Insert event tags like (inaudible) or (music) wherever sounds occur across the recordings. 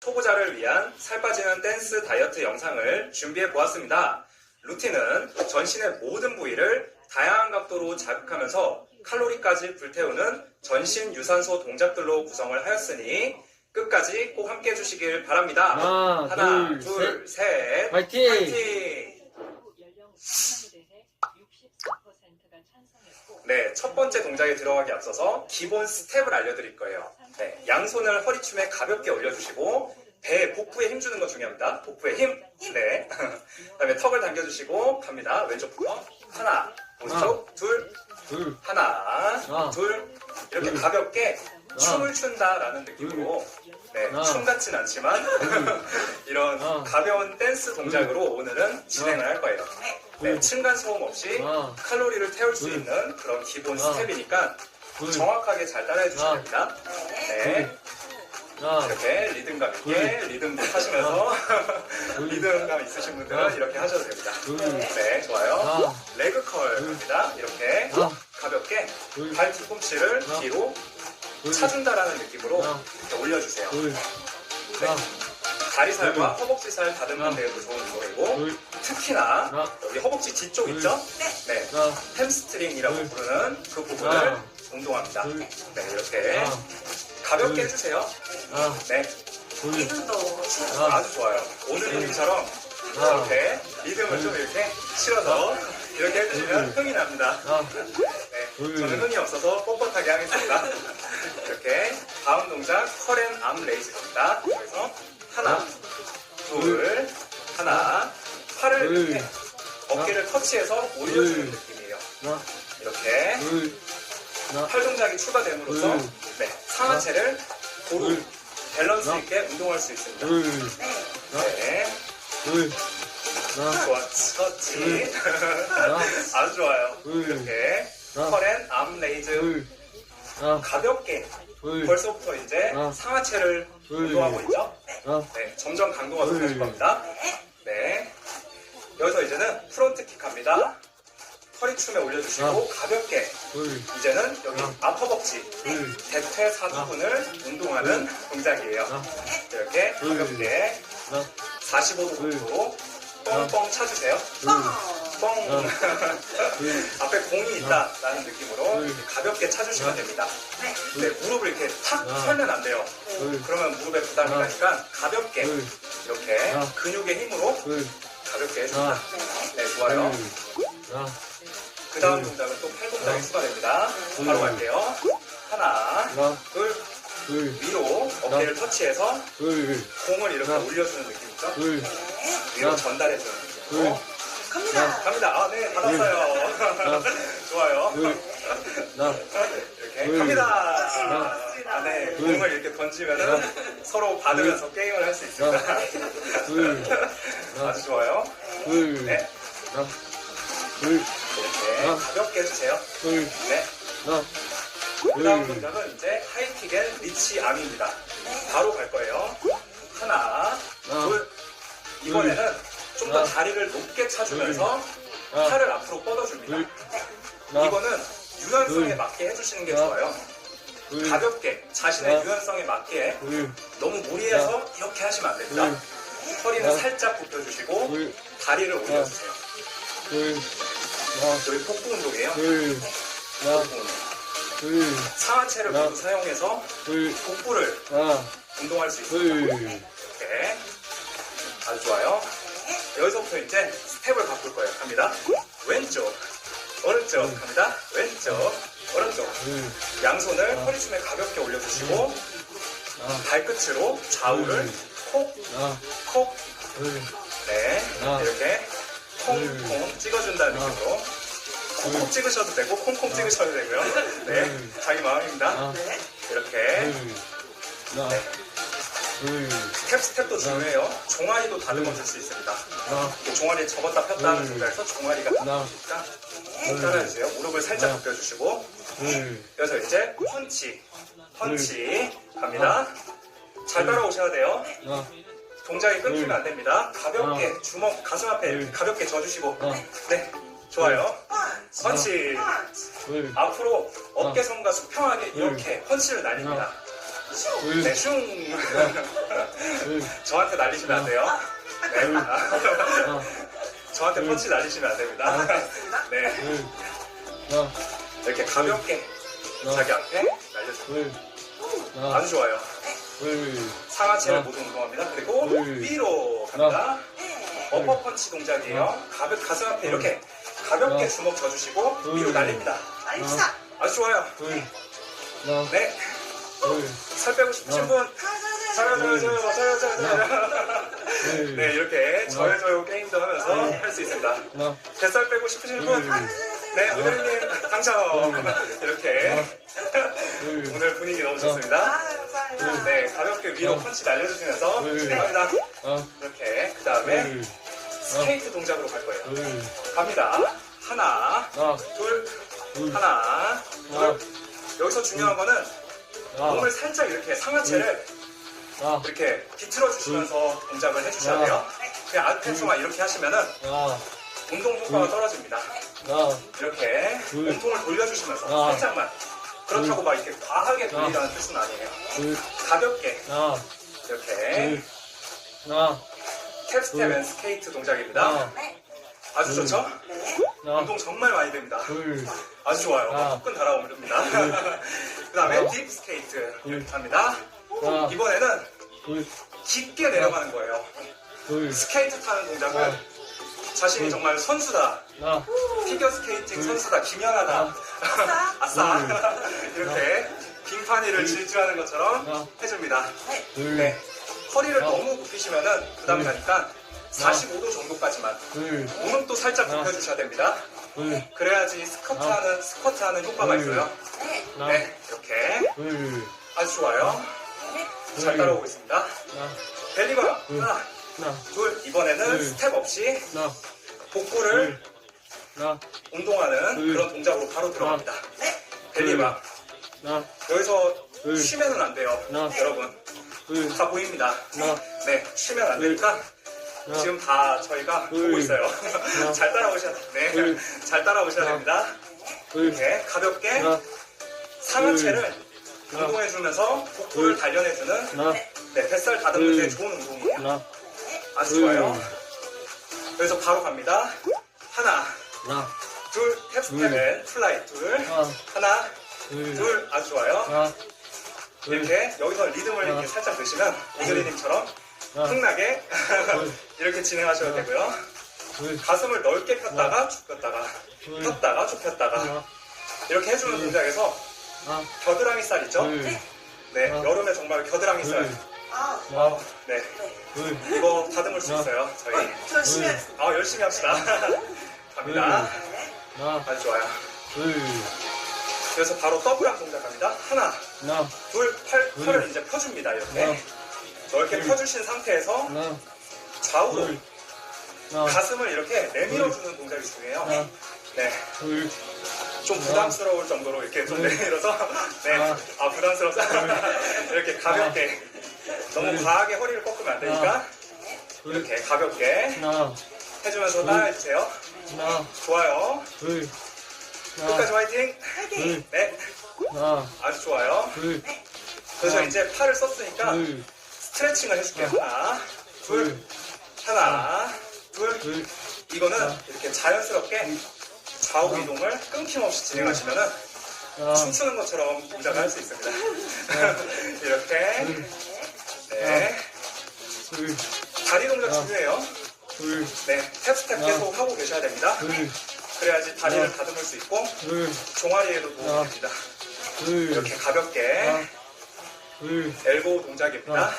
초보자를 위한 살 빠지는 댄스 다이어트 영상을 준비해 보았습니다. 루틴은 전신의 모든 부위를 다양한 각도로 자극하면서 칼로리까지 불태우는 전신 유산소 동작들로 구성을 하였으니 끝까지 꼭 함께 해주시길 바랍니다. 하나, 하나, 둘, 둘, 셋, 화이팅! 화이팅! 네, 첫 번째 동작에 들어가기 앞서서 기본 스텝을 알려드릴 거예요. 네, 양손을 허리춤에 가볍게 올려주시고 배, 복부에 힘 주는 거 중요합니다. 복부에 힘. 네. (laughs) 그다음에 턱을 당겨주시고 갑니다. 왼쪽부터 하나, 오른쪽, 둘, 둘, 하나, 둘. 이렇게 둘, 가볍게 춤을 춘다라는 느낌으로. 네, 춤 같진 않지만 (laughs) 이런 가벼운 댄스 동작으로 오늘은 진행을 할 거예요. 네, 둘, 층간 소음 없이 하나, 칼로리를 태울 수 둘, 있는 그런 기본 하나, 스텝이니까 둘, 정확하게 잘 따라해 주셔야 하나, 됩니다. 네, 하나, 이렇게 리듬감 있게 리듬 하시면서 둘, (laughs) 리듬감 있으신 분들은 이렇게 하셔도 됩니다. 둘, 네, 좋아요. 레그 컬 갑니다. 이렇게 가볍게 둘, 발 뒤꿈치를 뒤로 둘, 차준다라는 느낌으로 이렇게 올려주세요. 둘, 네. 다리살과 둘, 허벅지살 다듬는 데에도 좋은 운동이고 둘, 특히나 여기 허벅지 뒤쪽 둘, 있죠? 네. 햄스트링이라고 둘, 부르는 그 부분을 운동합니다. 둘, 네, 이렇게 가볍게 둘, 해주세요. 네, 둘, 아주 좋아요. 오늘 하나, 이렇게 리듬을 좀 이렇게 실어서 이렇게 해주시면 흥이 납니다. 네, 둘. 저는 흥이 없어서 뻣뻣하게 하겠습니다. 이렇게 다음 동작 컬앤 암 레이즈 갑니다. 그래서 하나, 둘, 하나, 팔을 둘. 이렇게 어깨를 터치해서 올려주는 둘. 느낌이에요. 이렇게 팔 동작이 추가됨으로써 둘. 네, 상하체를 고루 둘. 밸런스. 있게 운동할 수 있습니다. 둘, 네, 터치. (laughs) 하나, 아주 좋아요. 둘. 이렇게 하나, 컬앤 암 레이즈 가볍게 둘, 벌써부터 이제. 상하체를 둘. 운동하고 있죠? 하나, 네, 점점 강도가 둘. 높아질 겁니다. 네. 여기서 이제는 프론트 킥 합니다. 허리춤에 올려주시고 하나. 가볍게 둘, 이제는 여기 하나. 앞허벅지 둘, 대퇴 사두근을 운동하는 동작이에요. 이렇게 둘. 가볍게 하나, 45도 둘. 각도로 뻥뻥 차주세요. 둘, 뻥. 둘, 앞에 공이 있다라는 느낌으로 둘. 이렇게 가볍게 차주시면 하나. 됩니다. 네, 무릎을 이렇게 탁. 털면 안 돼요. 둘, 그러면 무릎에 부담이. 가니까 가볍게 둘, 이렇게. 근육의 힘으로 둘, 가볍게 해줍니다. 네, 좋아요. 그 다음 둘. 동작은 또 팔 동작이 하나. 추가됩니다. 둘. 바로 갈게요. 하나, 둘, 둘, 위로 어깨를 터치해서 둘, 공을 이렇게. 올려주는 느낌 있죠? 둘, 위로. 전달해주는 느낌으로. 갑니다. 갑니다. 아, 네, 받았어요. (laughs) 좋아요. 둘, 하나, 이렇게 둘. 갑니다. 하나. 아, 네. 둘. 공을 이렇게 던지면은 서로 받으면서 게임을 할 수 있습니다. 둘, 아주 좋아요. 둘, 네. 하나, 둘, 이렇게. 가볍게 해주세요. 둘, 네. 하나, 그 다음 둘, 동작은 이제 하이킥 앤 리치 암입니다. 바로 갈 거예요. 하나. 둘. 이번에는 좀 더. 다리를 높게 차주면서 하나. 팔을 앞으로 뻗어줍니다. 이거는 유연성에 둘. 맞게 해주시는 게. 좋아요. 둘, 가볍게 자신의. 유연성에 맞게 둘, 너무 무리해서 이렇게 하시면 안 됩니다. 허리는. 살짝 굽혀주시고 둘, 다리를 올려주세요. 여기 복부 운동이에요. 복부 운동. 상하체를. 모두 사용해서 둘, 복부를 운동할 수 있습니다. 둘, 이렇게 아주 좋아요. 여기서부터 이제 스텝을 바꿀 거예요. 갑니다. 왼쪽, 오른쪽 갑니다. 왼쪽, 오른쪽. 둘, 양손을 허리춤에 가볍게 올려주시고 하나, 발끝으로 좌우를 콕, 하나, 콕, 둘, 네 하나. 이렇게 콩콩 찍어준다는. 느낌으로 콩콩 찍으셔도 되고 콩콩 찍으셔도 되고요. 네, 둘. 자기 마음입니다. 이렇게 둘, 스텝 스텝도 중요해요. 종아리도 다듬어줄 수 있습니다. 하나, 종아리 접었다 폈다 하는 둘. 순간에서 종아리가. 다듬어지니까 따라해주세요. 무릎을 살짝. 굽혀주시고 둘, 그래서 이제 펀치 펀치 갑니다. 잘 따라오셔야 돼요. 동작이 끊기면 둘. 안 됩니다. 가볍게. 주먹 가슴 앞에 둘. 가볍게 져주시고. 네 좋아요. 펀치 둘, 앞으로 어깨선과 수평하게 둘. 이렇게 펀치를 날립니다. 둘, 네, 슝. 둘, 저한테 날리시면 안 돼요. 네. 하나, 저한테 둘. 펀치 날리시면 안 됩니다. 네. 둘, 하나, 이렇게 가볍게 자기 앞에 날려주고. 아주 좋아요. 둘, 상하체를. 모두 운동합니다. 그리고 둘. 위로 갑니다. 네. 어퍼 펀치 동작이에요. 가볍, 가슴 앞에 이렇게 가볍게. 주먹 져주시고 둘. 위로 날립니다. 아주 좋아요. 네. 둘, 살 빼고 싶으신 하나. 분. 저요, 저요, 저요, 저요, 저요, 네, 이렇게 저요, 저요 게임도 하면서 네. 할수 있습니다. 하나, 뱃살 빼고 싶으신 분. 둘, 네, 오늘님 당첨. 이렇게 둘, (laughs) 오늘 분위기 너무 좋습니다. 아. 네, 가볍게 위로 어. 펀치 날려주시면서 네. 진행합니다. 이렇게 그 다음에 둘, 스케이트 동작으로 갈 거예요. 둘, 갑니다. 하나, 하나, 둘, 하나, 둘. 여기서 중요한 거는 하나, 몸을 살짝 이렇게 상하체를 하나, 이렇게 비틀어 주시면서 동작을 해주셔야 돼요. 그냥 앞에서만 이렇게 하시면은 하나, 운동 효과가 떨어집니다. 하나, 이렇게 둘. 몸통을 돌려주시면서 아. 살짝만. 그렇다고 막 이렇게 과하게 돌리라는 뜻은 아니에요. 둘, 가볍게 하나, 이렇게 둘, 하나, 탭 스텝 둘. 앤 스케이트 동작입니다. 하나, 아주 둘. 좋죠? 하나, 운동 정말 많이 됩니다. 둘, 아주 좋아요. 아. 복근 달아오릅니다. (laughs) 그 다음에 아. 딥 스케이트 둘. 합니다. 하나, 이번에는 둘, 깊게 내려가는 거예요. 둘, 스케이트 타는 동작을 아. 자신이 둘. 정말 선수다. 하나, 피겨 스케이팅 둘. 선수다. 김연아다. (laughs) 아싸. 이렇게 빙판이를 둘. 질주하는 것처럼 아. 해줍니다. 둘, 네. 허리를 아. 너무 굽히시면은 부담이 둘. 가니까 45도 정도까지만. 둘, 몸은 또 살짝 아. 굽혀주셔야 됩니다. 둘, 그래야지 스쿼트 하는 스쿼트 하는 효과가 둘. 있어요. 하나, 네, 이렇게 둘, 아주 좋아요. 잘 둘. 따라오고 있습니다. 하나, 벨리바 둘. 하나, 하나, 둘. 이번에는 둘. 스텝 없이 하나, 복부를 둘, 하나, 운동하는 둘. 그런 동작으로 바로 들어갑니다. 벨리바 하나, 여기서 둘. 쉬면은 안 돼요. 하나. 여러분 둘, 다 보입니다. 하나, 네, 쉬면 안 되니까 하나, 지금 다 저희가 둘. 보고 있어요. 하나. (laughs) 잘 따라오셔야 네, 둘. 잘 따라오셔야. 됩니다. 둘, 이렇게 가볍게 하나, 상하체를. 운동해주면서 복부를 둘. 단련해주는 하나, 네, 뱃살 다듬는 데 둘. 좋은 운동이에요. 하나, 아주 둘. 좋아요. 그래서 바로 갑니다. 하나, 하나, 둘, 탭스텝에 플라이 둘, 하나, 하나, 둘, 둘, 아주 좋아요. 하나, 둘, 이렇게 여기서 리듬을 이렇게. 살짝 넣으시면 오드리님처럼 흥나게 둘. (laughs) 이렇게 진행하셔도. 되고요. 둘, 가슴을 넓게 폈다가 쭉 폈다가 둘. 폈다가 쭉 폈다가 이렇게 해주는 둘. 동작에서 하나, 겨드랑이 살 있죠? 둘, 네, 하나. 여름에 정말 겨드랑이 살. 둘, 아, 하나, 네, 둘, 이거 다듬을 수 하나. 있어요, 저희. 열심히 둘. 하겠습니다. 아, 열심히 합시다. (laughs) 갑니다. 하나, 아주 좋아요. 둘, 그래서 바로 더블랑 동작 갑니다. 하나, 하나, 둘, 팔, 둘. 팔을 이제 펴줍니다, 이렇게. 넓게 둘. 펴주신 상태에서 하나, 좌우로 둘, 하나, 가슴을 이렇게 내밀어주는 동작이 중요해요. 하나, 네, 둘, 좀 부담스러울 정도로 이렇게 좀 둘. 내밀어서, (laughs) 네, 하나. 아, 부담스러워서, (laughs) 이렇게 가볍게, 너무 둘. 과하게 허리를 꺾으면 안 되니까, 둘, 이렇게 가볍게 하나, 해주면서 둘. 따라해주세요. 하나, 좋아요. 둘, 끝까지 화이팅! 둘, 네, 하나, 아주 좋아요. 둘, 그래서. 이제 팔을 썼으니까 둘, 스트레칭을 해줄게요. 하나, 둘, 둘, 하나, 둘. 둘, 이거는. 이렇게 자연스럽게 좌우. 이동을 끊김없이 진행하시면은 하나, 춤추는 것처럼 동작을 할 수 있습니다. (laughs) 이렇게 둘, 네 둘, 다리 동작 하나. 중요해요. 둘, 네 탭스텝. 계속 하고 계셔야 됩니다. 둘, 그래야지 다리를. 다듬을 수 있고 둘, 종아리에도 도움이. 됩니다. 둘, 이렇게 가볍게 엘보우 동작입니다.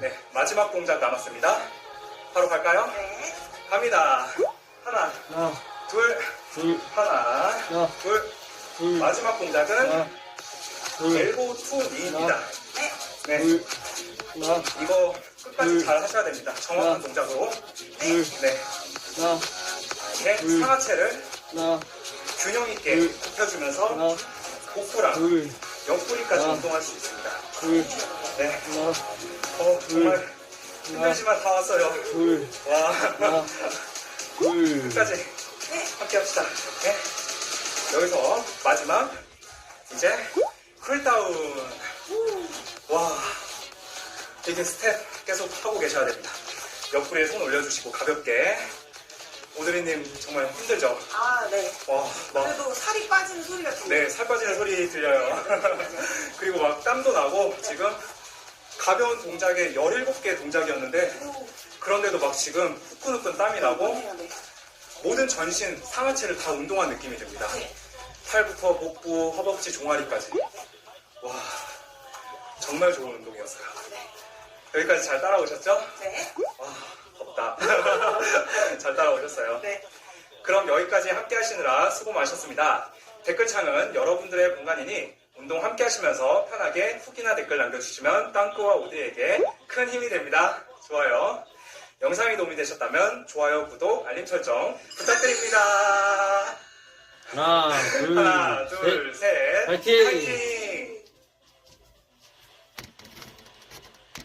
네 마지막 동작 남았습니다. 바로 갈까요? 갑니다. 하나, 하나, 둘, 둘, 하나, 하나, 둘. 둘, 마지막 동작은 하나, 둘, 엘보우 투 니입니다. 네, 둘, 하나, 이거 끝까지 둘. 잘 하셔야 됩니다. 정확한 하나. 동작으로. 둘, 네, 하나, 이렇게 둘. 상하체를 하나, 균형 있게 둘. 굽혀주면서 하나, 복부랑 둘, 옆구리까지 하나. 운동할 수 있습니다. 둘, 네, 하나, 어, 정말 하나, 힘들지만 다 왔어요. 둘, 와, 하나, 둘, (laughs) 끝까지 함께 합시다. 이렇게. 여기서 마지막 이제 쿨다운 와, 이게 스텝 계속 하고 계셔야 됩니다. 옆구리에 손 올려주시고 가볍게. 오드리님 정말 힘들죠? 아, 네. 와, 막 그래도 살이 빠지는 소리가 들려요. 네, 살 빠지는 소리 들려요. (laughs) 그리고 막 땀도 나고 지금 가벼운 동작에 17개 동작이었는데 오, 그런데도 막 지금 후끈후끈 땀이 나고 네, 네. 모든 전신 상하체를 다 운동한 느낌이 듭니다. 네. 팔부터 복부, 허벅지, 종아리까지. 와, 정말 좋은 운동이었어요. 여기까지 잘 따라오셨죠? 네. 와, 덥다. (laughs) 잘 따라오셨어요. 네. 그럼 여기까지 함께 하시느라 수고 많으셨습니다. 댓글창은 여러분들의 공간이니 운동 함께 하시면서 편하게 후기나 댓글 남겨주시면 땅크와 오드에게 큰 힘이 됩니다. 좋아요. 영상이 도움이 되셨다면 좋아요, 구독, 알림 설정 부탁드립니다. 하나, 둘, 하나, 셋. 둘, 셋. 화이팅! 화이팅!